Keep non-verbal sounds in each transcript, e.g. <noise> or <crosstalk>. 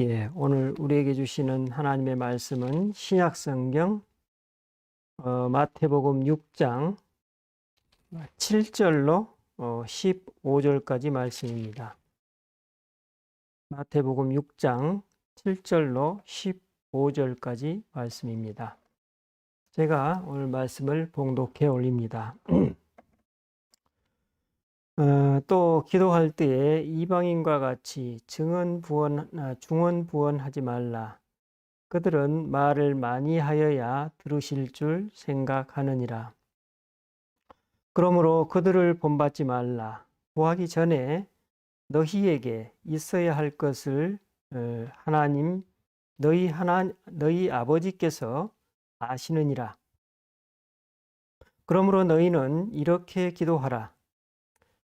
예, 오늘 우리에게 주시는 하나님의 말씀은 신약 성경 어, 마태복음 6장 7절로 어, 15절까지 말씀입니다. 마태복음 6장 7절로 15절까지 말씀입니다. 제가 오늘 말씀을 봉독해 올립니다. <clears throat> 어, 또 기도할 때에 이방인과 같이 증언 부언, 아, 중언 부언하지 말라. 그들은 말을 많이 하여야 들으실 줄 생각하느니라. 그러므로 그들을 본받지 말라. 구하기 전에 너희에게 있어야 할 것을 어, 하나님 너희 하나 너희 아버지께서 아시느니라. 그러므로 너희는 이렇게 기도하라.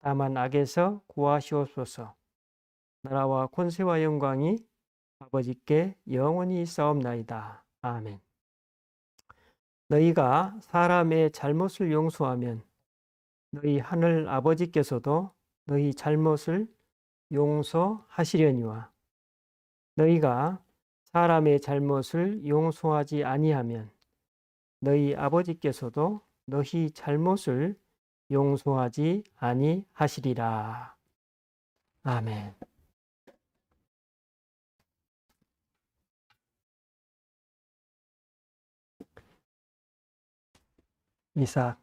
다만 악에서 구하시옵소서. 나라와 권세와 영광이 아버지께 영원히 싸움나이다. 아멘. 너희가 사람의 잘못을 용서하면 너희 하늘 아버지께서도 너희 잘못을 용서하시려니와 너희가 사람의 잘못을 용서하지 아니하면 너희 아버지께서도 너희 잘못을 용서하지 아니하시리라. 아멘. 이삭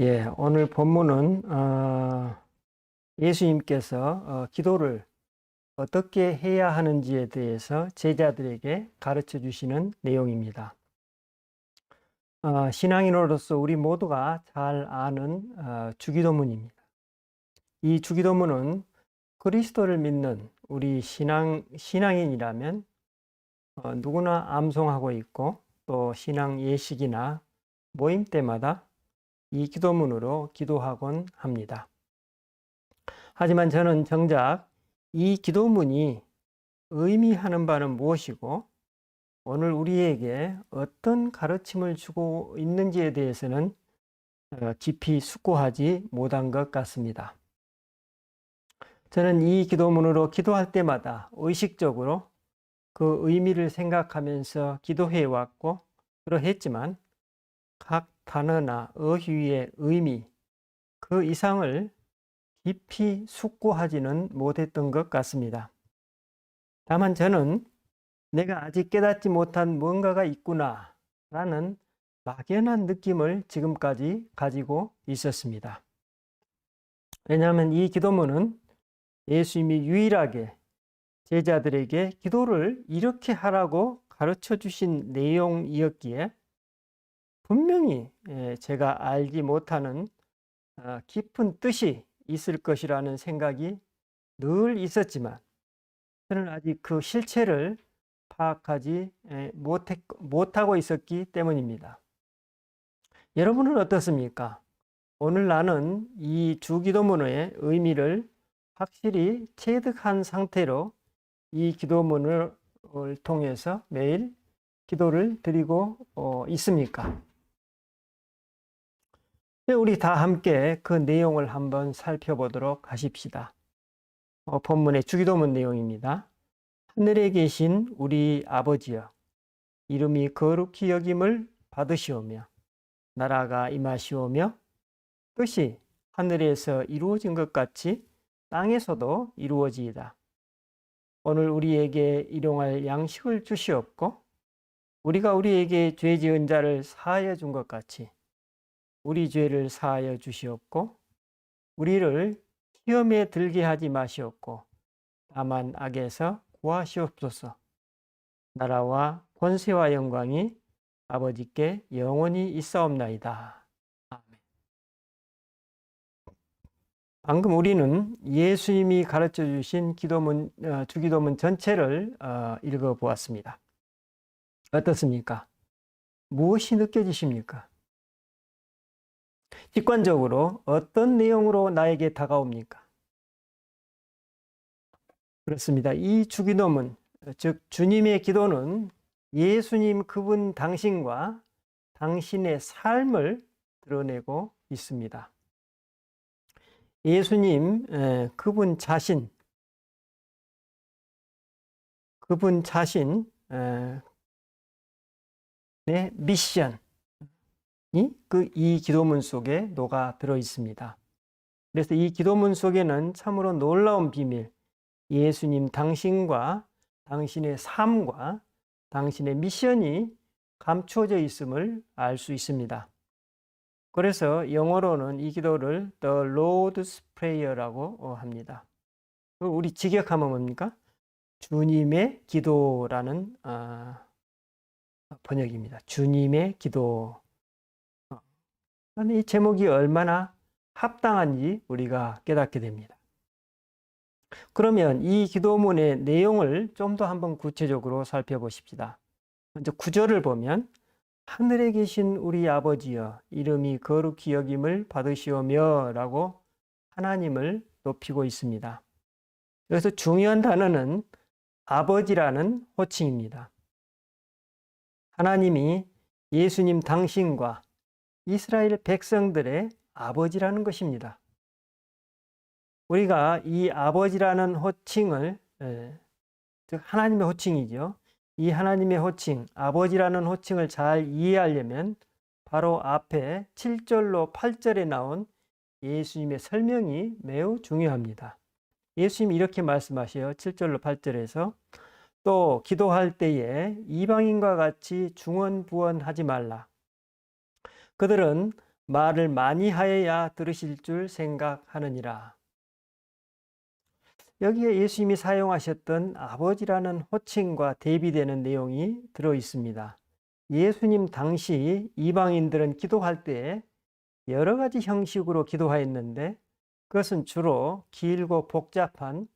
예, 오늘 본문은 어, 예수님께서 어, 기도를 어떻게 해야 하는지에 대해서 제자들에게 가르쳐 주시는 내용입니다. 어, 신앙인으로서 우리 모두가 잘 아는 어, 주기도문입니다. 이 주기도문은 그리스도를 믿는 우리 신앙, 신앙인이라면 어, 누구나 암송하고 있고 또 신앙 예식이나 모임 때마다 이 기도문으로 기도하곤 합니다. 하지만 저는 정작 이 기도문이 의미하는 바는 무엇이고 오늘 우리에게 어떤 가르침을 주고 있는지에 대해서는 어, 깊이 숙고하지 못한 것 같습니다. 저는 이 기도문으로 기도할 때마다 의식적으로 그 의미를 생각하면서 기도해 왔고 그러했지만 각 단어나 어휘의 의미 그 이상을 깊이 숙고하지는 못했던 것 같습니다. 다만 저는 내가 아직 깨닫지 못한 뭔가가 있구나 라는 막연한 느낌을 지금까지 가지고 있었습니다. 왜냐하면 이 기도문은 예수님이 유일하게 제자들에게 기도를 이렇게 하라고 가르쳐 주신 내용이었기에 분명히 예, 제가 알지 못하는 어, 깊은 뜻이 있을 것이라는 생각이 늘 있었지만 저는 아직 그 실체를 파악하지 못했, 못하고 있었기 때문입니다. 여러분은 어떻습니까? 오늘 나는 이 주기도문의 의미를 확실히 체득한 상태로 이 기도문을 통해서 매일 기도를 드리고 어, 있습니까? 네, 우리 다 함께 그 내용을 한번 살펴보도록 하십시다. 어, 본문의 주기도문 내용입니다. 하늘에 계신 우리 아버지여, 이름이 거룩히 여김을 받으시오며, 나라가 임하시오며, 뜻이 하늘에서 이루어진 것 같이 땅에서도 이루어지이다. 오늘 우리에게 일용할 양식을 주시옵고, 우리가 우리에게 죄 지은 자를 사하여 준 것 같이, 우리 죄를 사하여 주시옵고 우리를 시험에 들게 하지 마시옵고 다만 악에서 구하시옵소서. 나라와 권세와 영광이 아버지께 영원히 있사옵나이다. 방금 우리는 예수님이 가르쳐 주신 기도문, 어, 주기도문 전체를 어, 읽어 보았습니다. 어떻습니까? 무엇이 느껴지십니까? 직관적으로 어떤 내용으로 나에게 다가옵니까? 그렇습니다. 이 주기도문, 즉 주님의 기도는 예수님 그분 당신과 당신의 삶을 드러내고 있습니다. 예수님 에, 그분 자신, 그분 자신 에, 의 미션이 그 이 기도문 속에 녹아 들어 있습니다. 그래서 이 기도문 속에는 참으로 놀라운 비밀, 예수님 당신과 당신의 삶과 당신의 미션이 감추어져 있음을 알 수 있습니다. 그래서 영어로는 이 기도를 The Lord's Prayer라고 합니다. 그 우리 직역하면 뭡니까? 주님의 기도라는 아, 번역입니다. 주님의 기도. 어, 이 제목이 얼마나 합당한지 우리가 깨닫게 됩니다. 그러면 이 기도문의 내용을 좀 더 한번 구체적으로 살펴보십시다. 먼저 구절을 보면 하늘에 계신 우리 아버지여 이름이 거룩히 여김을 받으시오며 라고 하나님을 높이고 있습니다. 여기서 중요한 단어는 아버지라는 호칭입니다. 하나님이 예수님 당신과 이스라엘 백성들의 아버지라는 것입니다. 우리가 이 아버지라는 호칭을 즉 하나님의 호칭이죠. 이 하나님의 호칭, 아버지라는 호칭을 잘 이해하려면 바로 앞에 7절로 8절에 나온 예수님의 설명이 매우 중요합니다. 예수님이 이렇게 말씀하셔요. 7절로 8절에서 또 기도할 때에 이방인과 같이 중언부언하지 말라. 그들은 말을 많이 하여야 들으실 줄 생각하느니라. 여기에 예수님이 사용하셨던 아버지라는 호칭과 대비되는 내용이 들어 있습니다. 예수님 당시 이방인들은 기도할 때 여러 가지 형식으로 기도하였는데 그것은 주로 길고 복잡한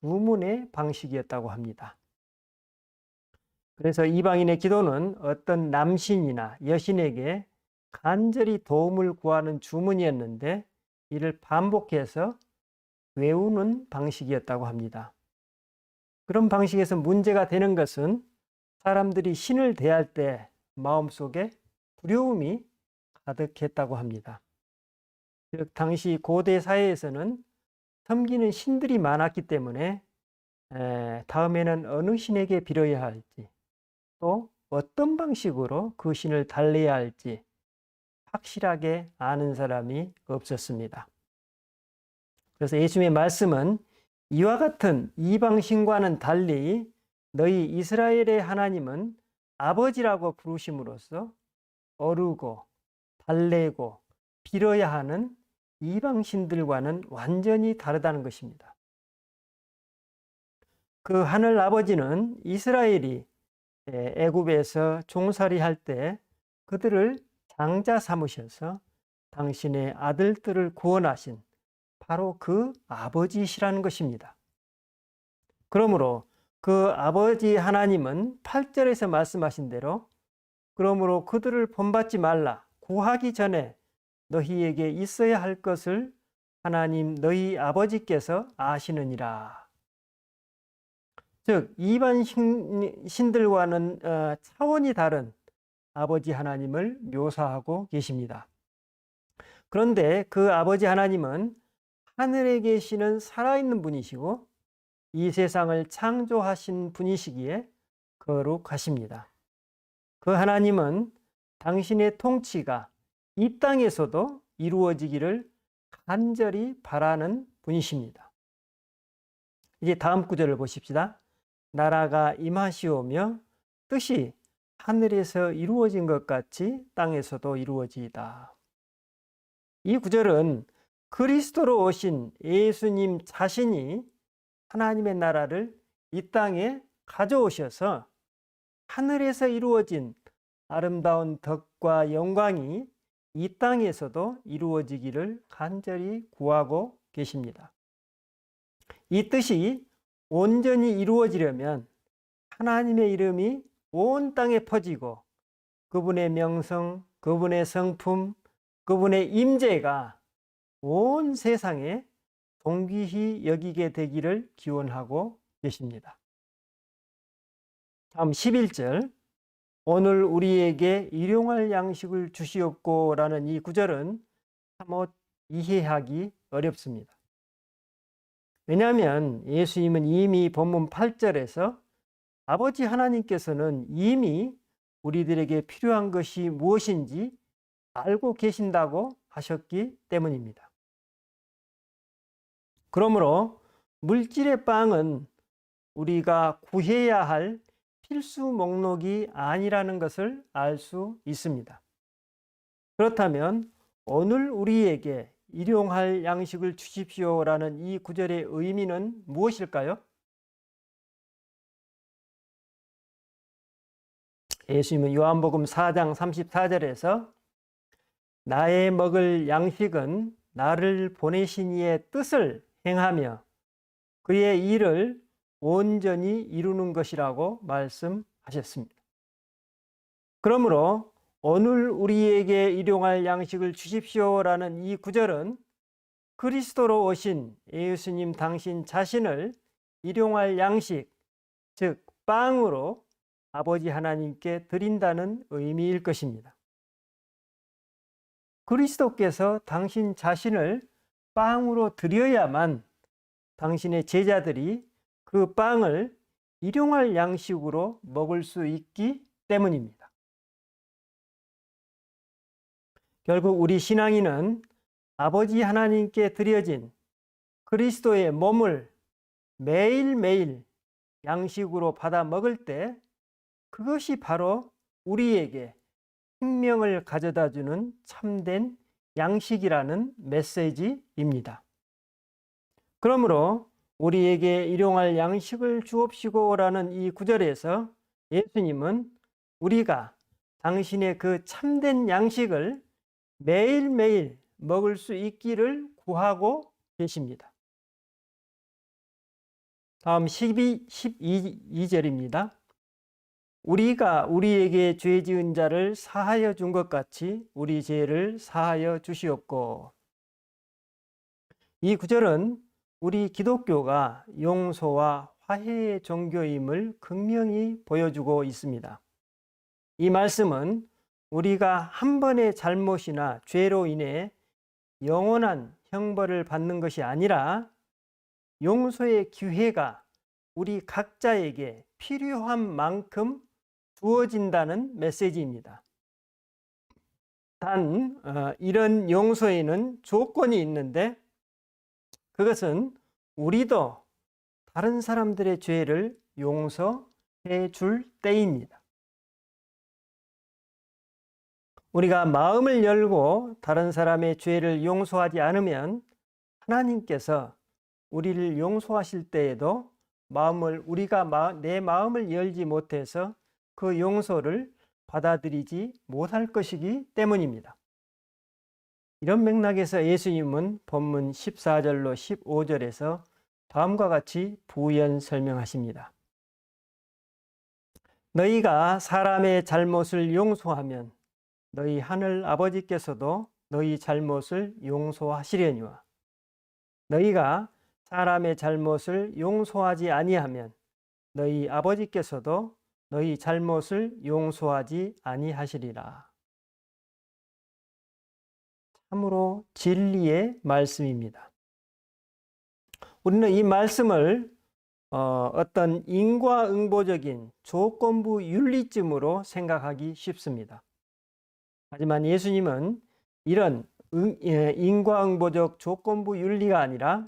주문의 방식이었다고 합니다. 그래서 이방인의 기도는 어떤 남신이나 여신에게 간절히 도움을 구하는 주문이었는데 이를 반복해서 외우는 방식이었다고 합니다. 그런 방식에서 문제가 되는 것은 사람들이 신을 대할 때 마음속에 두려움이 가득했다고 합니다. 즉 당시 고대 사회에서는 섬기는 신들이 많았기 때문에 다음에는 어느 신에게 빌어야 할지 또 어떤 방식으로 그 신을 달래야 할지 확실하게 아는 사람이 없었습니다. 그래서 예수님의 말씀은 이와 같은 이방신과는 달리 너희 이스라엘의 하나님은 아버지라고 부르심으로써 어르고 달래고 빌어야 하는 이방신들과는 완전히 다르다는 것입니다. 그 하늘 아버지는 이스라엘이 애굽에서 종살이 할 때 그들을 장자 삼으셔서 당신의 아들들을 구원하신 바로 그 아버지시라는 것입니다. 그러므로 그 아버지 하나님은 8절에서 말씀하신 대로 그러므로 그들을 본받지 말라 구하기 전에 너희에게 있어야 할 것을 하나님 너희 아버지께서 아시느니라. 즉 이반 신, 들과는 어, 차원이 다른 아버지 하나님을 묘사하고 계십니다. 그런데 그 아버지 하나님은 하늘에 계시는 살아있는 분이시고 이 세상을 창조하신 분이시기에 거룩하십니다. 그 하나님은 당신의 통치가 이 땅에서도 이루어지기를 간절히 바라는 분이십니다. 이제 다음 구절을 보십시다. 나라가 임하시오며 뜻이 하늘에서 이루어진 것 같이 땅에서도 이루어지이다. 이 구절은 그리스도로 오신 예수님 자신이 하나님의 나라를 이 땅에 가져오셔서 하늘에서 이루어진 아름다운 덕과 영광이 이 땅에서도 이루어지기를 간절히 구하고 계십니다. 이 뜻이 온전히 이루어지려면 하나님의 이름이 온 땅에 퍼지고 그분의 명성, 그분의 성품, 그분의 임재가 온 세상에 동귀히 여기게 되기를 기원하고 계십니다. 다음 11절 오늘 우리에게 일용할 양식을 주시옵고 라는 이 구절은 사뭇 이해하기 어렵습니다. 왜냐하면 예수님은 이미 본문 8절에서 아버지 하나님께서는 이미 우리들에게 필요한 것이 무엇인지 알고 계신다고 하셨기 때문입니다. 그러므로 물질의 빵은 우리가 구해야 할 필수 목록이 아니라는 것을 알 수 있습니다. 그렇다면 오늘 우리에게 일용할 양식을 주십시오라는 이 구절의 의미는 무엇일까요? 예수님은 요한복음 4장 34절에서 나의 먹을 양식은 나를 보내신 이의 뜻을 행하며 그의 일을 온전히 이루는 것이라고 말씀하셨습니다. 그러므로 오늘 우리에게 일용할 양식을 주십시오라는 이 구절은 그리스도로 오신 예수님 당신 자신을 일용할 양식, 즉 빵으로 아버지 하나님께 드린다는 의미일 것입니다. 그리스도께서 당신 자신을 빵으로 드려야만 당신의 제자들이 그 빵을 일용할 양식으로 먹을 수 있기 때문입니다. 결국 우리 신앙인은 아버지 하나님께 드려진 그리스도의 몸을 매일매일 양식으로 받아 먹을 때 그것이 바로 우리에게 생명을 가져다 주는 참된 양식이라는 메시지입니다. 그러므로 우리에게 일용할 양식을 주옵시고라는 이 구절에서 예수님은 우리가 당신의 그 참된 양식을 매일매일 먹을 수 있기를 구하고 계십니다. 다음 12, 12절입니다. 우리가 우리에게 죄 지은 자를 사하여 준 것 같이 우리 죄를 사하여 주시옵고. 이 구절은 우리 기독교가 용서와 화해의 종교임을 극명히 보여주고 있습니다. 이 말씀은 우리가 한 번의 잘못이나 죄로 인해 영원한 형벌을 받는 것이 아니라 용서의 기회가 우리 각자에게 필요한 만큼 주어진다는 메시지입니다. 단 어, 이런 용서에는 조건이 있는데 그것은 우리도 다른 사람들의 죄를 용서해 줄 때입니다. 우리가 마음을 열고 다른 사람의 죄를 용서하지 않으면 하나님께서 우리를 용서하실 때에도 마음을 우리가 내 마음을 열지 못해서 그 용서를 받아들이지 못할 것이기 때문입니다. 이런 맥락에서 예수님은 본문 14절로 15절에서 다음과 같이 부연 설명하십니다. 너희가 사람의 잘못을 용서하면 너희 하늘 아버지께서도 너희 잘못을 용서하시려니와 너희가 사람의 잘못을 용서하지 아니하면 너희 아버지께서도 너희 잘못을 용서하지 아니하시리라. 참으로 진리의 말씀입니다. 우리는 이 말씀을 어, 어떤 인과응보적인 조건부 윤리쯤으로 생각하기 쉽습니다. 하지만 예수님은 이런 예, 인과응보적 조건부 윤리가 아니라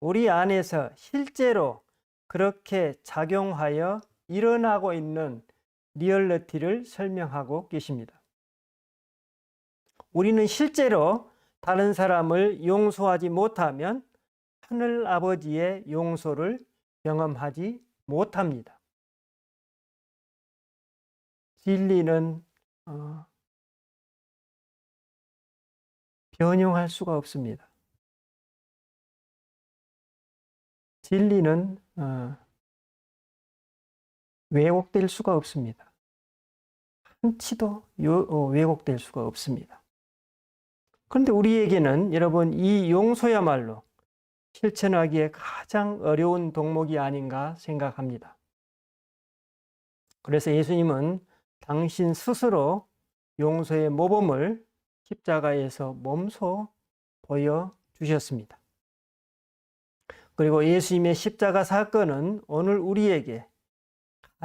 우리 안에서 실제로 그렇게 작용하여 일어나고 있는 리얼리티를 설명하고 계십니다. 우리는 실제로 다른 사람을 용서하지 못하면 하늘 아버지의 용서를 경험하지 못합니다. 진리는 어, 변형할 수가 없습니다. 진리는 어, 왜곡될 수가 없습니다. 한치도 요- 어, 왜곡될 수가 없습니다. 그런데 우리에게는 여러분 이 용서야말로 실천하기에 가장 어려운 동목이 아닌가 생각합니다. 그래서 예수님은 당신 스스로 용서의 모범을 십자가에서 몸소 보여주셨습니다. 그리고 예수님의 십자가 사건은 오늘 우리에게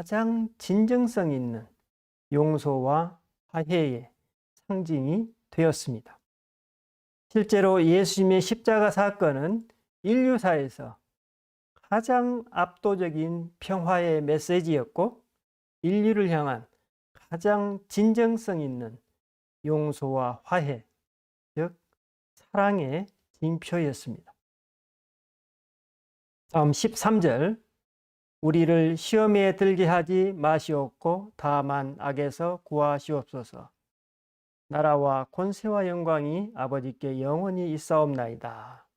가장 진정성 있는 용서와 화해의 상징이 되었습니다. 실제로 예수님의 십자가 사건은 인류사에서 가장 압도적인 평화의 메시지였고 인류를 향한 가장 진정성 있는 용서와 화해, 즉 사랑의 징표였습니다. 다음 13절 우리를 시험에 들게 하지 마시옵고 다만 악에서 구하시옵소서. 나라와 권세와 영광이 아버지께 영원히 있사옵나이다.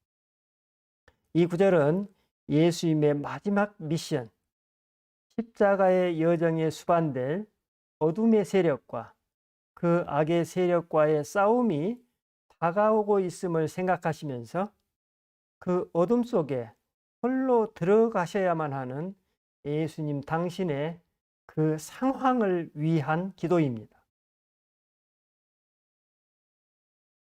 이 구절은 예수님의 마지막 미션, 십자가의 여정에 수반될 어둠의 세력과 그 악의 세력과의 싸움이 다가오고 있음을 생각하시면서 그 어둠 속에 홀로 들어가셔야만 하는 예수님 당신의 그 상황을 위한 기도입니다.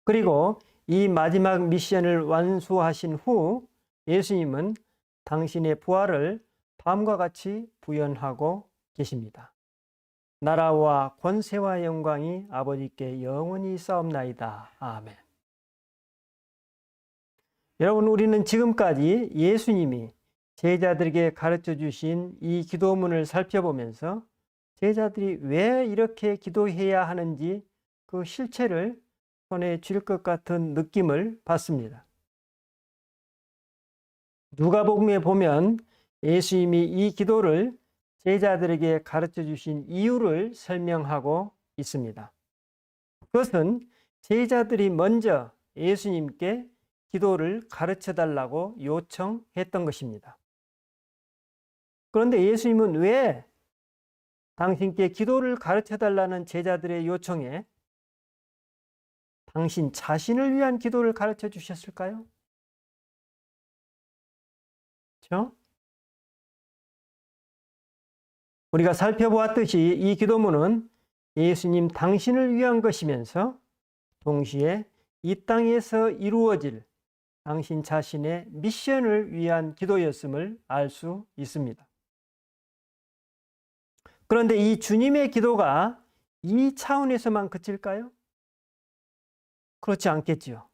그리고 이 마지막 미션을 완수하신 후 예수님은 당신의 부활을 다음과 같이 부연하고 계십니다. 나라와 권세와 영광이 아버지께 영원히 싸움나이다. 아멘. 여러분, 우리는 지금까지 예수님이 제자들에게 가르쳐 주신 이 기도문을 살펴보면서 제자들이 왜 이렇게 기도해야 하는지 그 실체를 손에 쥘 것 같은 느낌을 받습니다. 누가복음에 보면 예수님이 이 기도를 제자들에게 가르쳐 주신 이유를 설명하고 있습니다. 그것은 제자들이 먼저 예수님께 기도를 가르쳐 달라고 요청했던 것입니다. 그런데 예수님은 왜 당신께 기도를 가르쳐 달라는 제자들의 요청에 당신 자신을 위한 기도를 가르쳐 주셨을까요? 그렇죠? 우리가 살펴보았듯이 이 기도문은 예수님 당신을 위한 것이면서 동시에 이 땅에서 이루어질 당신 자신의 미션을 위한 기도였음을 알 수 있습니다. 그런데 이 주님의 기도가 이 차원에서만 그칠까요? 그렇지 않겠지요.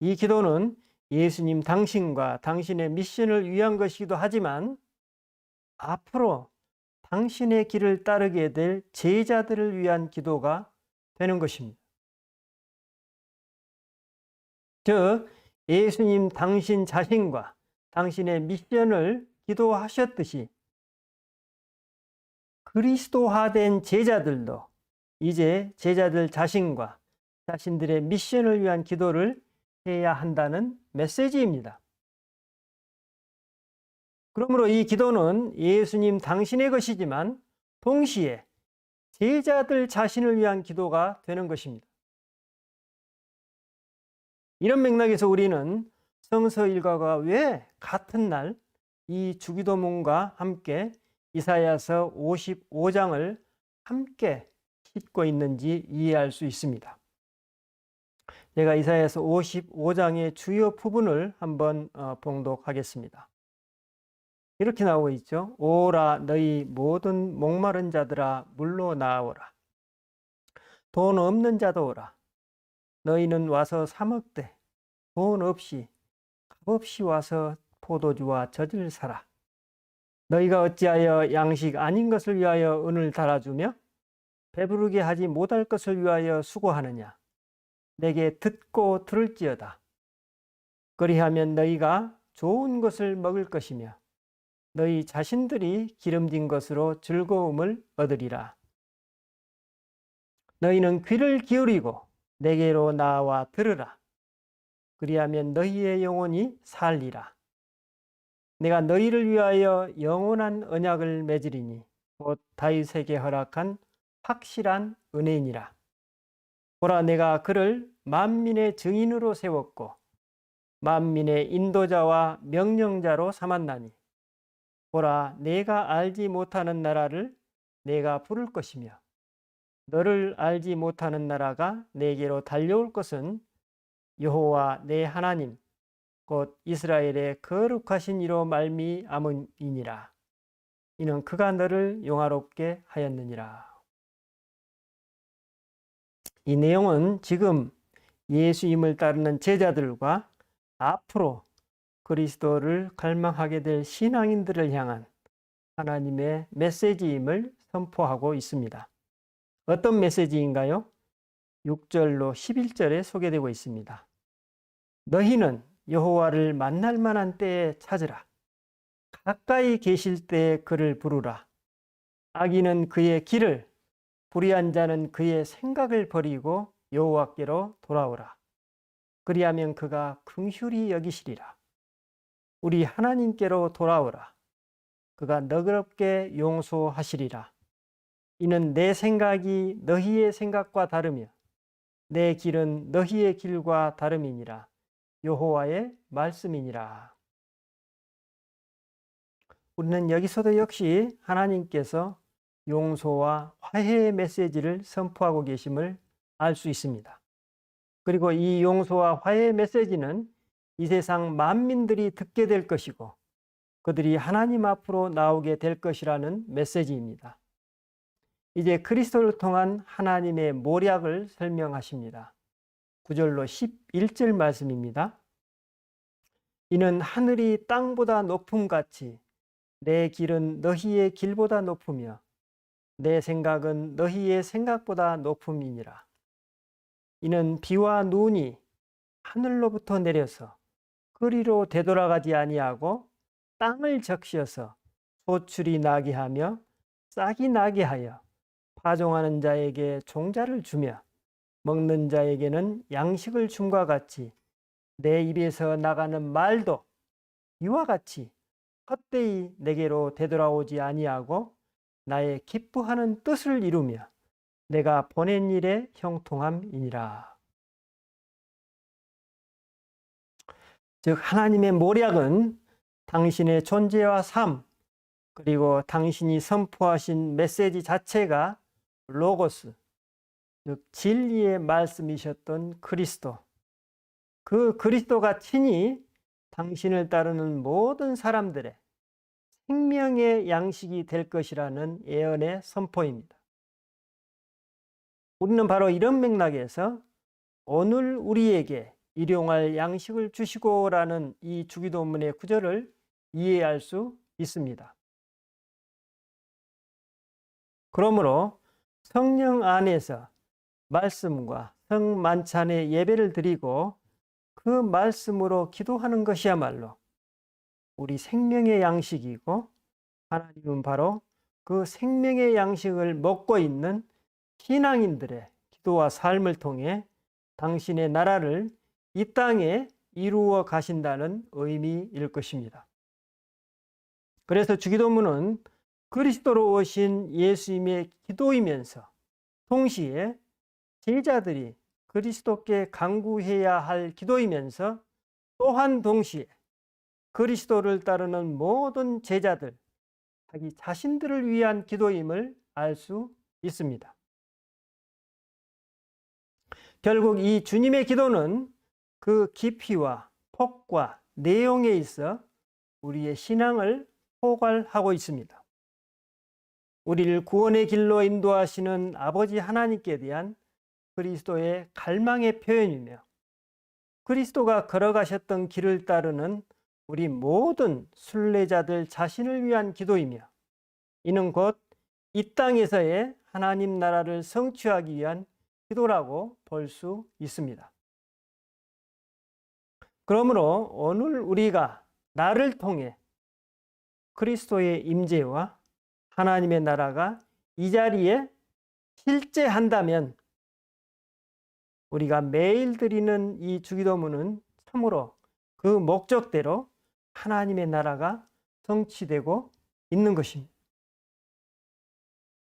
이 기도는 예수님 당신과 당신의 미션을 위한 것이기도 하지만 앞으로 당신의 길을 따르게 될 제자들을 위한 기도가 되는 것입니다. 즉, 예수님 당신 자신과 당신의 미션을 기도하셨듯이 그리스도화된 제자들도 이제 제자들 자신과 자신들의 미션을 위한 기도를 해야 한다는 메시지입니다. 그러므로 이 기도는 예수님 당신의 것이지만 동시에 제자들 자신을 위한 기도가 되는 것입니다. 이런 맥락에서 우리는 성서 일과가 왜 같은 날 이 주기도문과 함께 이사야서 55장을 함께 싣고 있는지 이해할 수 있습니다. 제가 이사야서 55장의 주요 부분을 한번 어, 봉독하겠습니다. 이렇게 나오고 있죠. 오라 너희 모든 목마른 자들아 물로 나오라. 돈 없는 자도 오라. 너희는 와서 사 먹되 돈 없이 값 없이 와서 포도주와 젖을 사라. 너희가 어찌하여 양식 아닌 것을 위하여 은을 달아주며 배부르게 하지 못할 것을 위하여 수고하느냐. 내게 듣고 들을지어다. 그리하면 너희가 좋은 것을 먹을 것이며 너희 자신들이 기름진 것으로 즐거움을 얻으리라. 너희는 귀를 기울이고 내게로 나와 들으라. 그리하면 너희의 영혼이 살리라. 내가 너희를 위하여 영원한 언약을 맺으리니 곧 다윗에게 허락한 확실한 은혜니라. 보라 내가 그를 만민의 증인으로 세웠고 만민의 인도자와 명령자로 삼았나니 보라 내가 알지 못하는 나라를 내가 부를 것이며 너를 알지 못하는 나라가 내게로 달려올 것은 여호와 내 하나님 곧 이스라엘의 거룩하신 이로 말미암음이니라 이는 그가 너를 용화롭게 하였느니라 이 내용은 지금 예수님을 따르는 제자들과 앞으로 그리스도를 갈망하게 될 신앙인들을 향한 하나님의 메시지임을 선포하고 있습니다. 어떤 메시지인가요? 6절로 11절에 소개되고 있습니다. 너희는 여호와를 만날 만한 때에 찾으라. 가까이 계실 때에 그를 부르라. 악인은 그의 길을, 불의한 자는 그의 생각을 버리고 여호와께로 돌아오라. 그리하면 그가 긍휼히 여기시리라. 우리 하나님께로 돌아오라. 그가 너그럽게 용서하시리라. 이는 내 생각이 너희의 생각과 다르며 내 길은 너희의 길과 다름이니라. 여호와의 말씀이니라. 우리는 여기서도 역시 하나님께서 용서와 화해의 메시지를 선포하고 계심을 알 수 있습니다. 그리고 이 용서와 화해의 메시지는 이 세상 만민들이 듣게 될 것이고 그들이 하나님 앞으로 나오게 될 것이라는 메시지입니다. 이제 그리스도를 통한 하나님의 모략을 설명하십니다. 9절로 11절 말씀입니다. 이는 하늘이 땅보다 높음 같이 내 길은 너희의 길보다 높으며 내 생각은 너희의 생각보다 높음이니라. 이는 비와 눈이 하늘로부터 내려서 그리로 되돌아가지 아니하고 땅을 적시어서 소출이 나게 하며 싹이 나게 하여 파종하는 자에게 종자를 주며 먹는 자에게는 양식을 줌과 같이 내 입에서 나가는 말도 이와 같이 헛되이 내게로 되돌아오지 아니하고 나의 기뻐하는 뜻을 이루며 내가 보낸 일의 형통함이니라. 즉 하나님의 모략은 당신의 존재와 삶 그리고 당신이 선포하신 메시지 자체가 로고스 즉 진리의 말씀이셨던 그리스도 그 그리스도가 친히 당신을 따르는 모든 사람들의 생명의 양식이 될 것이라는 예언의 선포입니다. 우리는 바로 이런 맥락에서 오늘 우리에게 일용할 양식을 주시고라는 이 주기도문의 구절을 이해할 수 있습니다. 그러므로 성령 안에서 말씀과 성만찬의 예배를 드리고 그 말씀으로 기도하는 것이야말로 우리 생명의 양식이고 하나님은 바로 그 생명의 양식을 먹고 있는 신앙인들의 기도와 삶을 통해 당신의 나라를 이 땅에 이루어 가신다는 의미일 것입니다. 그래서 주기도문은 그리스도로 오신 예수님의 기도이면서 동시에 제자들이 그리스도께 강구해야 할 기도이면서 또한 동시에 그리스도를 따르는 모든 제자들, 자기 자신들을 위한 기도임을 알 수 있습니다. 결국 이 주님의 기도는 그 깊이와 폭과 내용에 있어 우리의 신앙을 포괄하고 있습니다. 우리를 구원의 길로 인도하시는 아버지 하나님께 대한 그리스도의 갈망의 표현이며 그리스도가 걸어가셨던 길을 따르는 우리 모든 순례자들 자신을 위한 기도이며 이는 곧 이 땅에서의 하나님 나라를 성취하기 위한 기도라고 볼 수 있습니다. 그러므로 오늘 우리가 나를 통해 그리스도의 임재와 하나님의 나라가 이 자리에 실제한다면 우리가 매일 드리는 이 주기도문은 참으로 그 목적대로 하나님의 나라가 성취되고 있는 것입니다.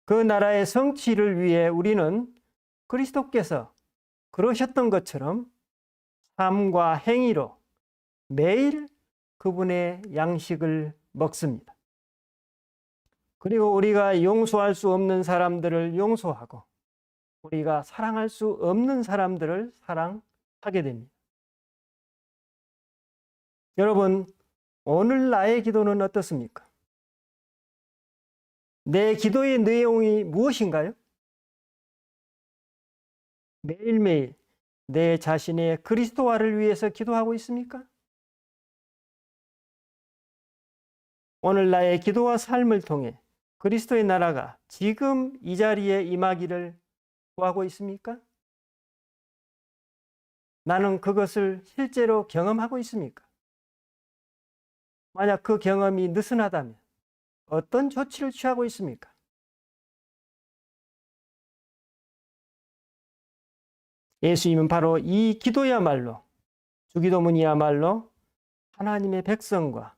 그 나라의 성취를 위해 우리는 그리스도께서 그러셨던 것처럼 삶과 행위로 매일 그분의 양식을 먹습니다. 그리고 우리가 용서할 수 없는 사람들을 용서하고 우리가 사랑할 수 없는 사람들을 사랑하게 됩니다. 여러분, 오늘 나의 기도는 어떻습니까? 내 기도의 내용이 무엇인가요? 매일매일 내 자신의 그리스도화를 위해서 기도하고 있습니까? 오늘 나의 기도와 삶을 통해 그리스도의 나라가 지금 이 자리에 임하기를 구하고 있습니까? 나는 그것을 실제로 경험하고 있습니까? 만약 그 경험이 느슨하다면 어떤 조치를 취하고 있습니까? 예수님은 바로 이 기도야말로 주기도문이야말로 하나님의 백성과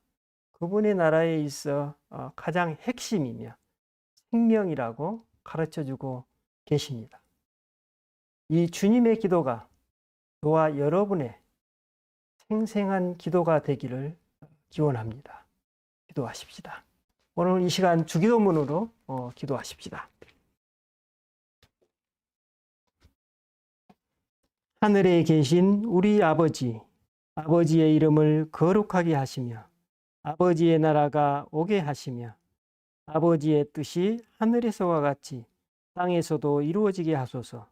그분의 나라에 있어 어, 가장 핵심이며 생명이라고 가르쳐 주고 계십니다. 이 주님의 기도가 저와 여러분의 생생한 기도가 되기를 기원합니다. 기도하십시다. 오늘 이 시간 주기도문으로 어, 기도하십시다. 하늘에 계신 우리 아버지, 아버지의 이름을 거룩하게 하시며 아버지의 나라가 오게 하시며 아버지의 뜻이 하늘에서와 같이 땅에서도 이루어지게 하소서.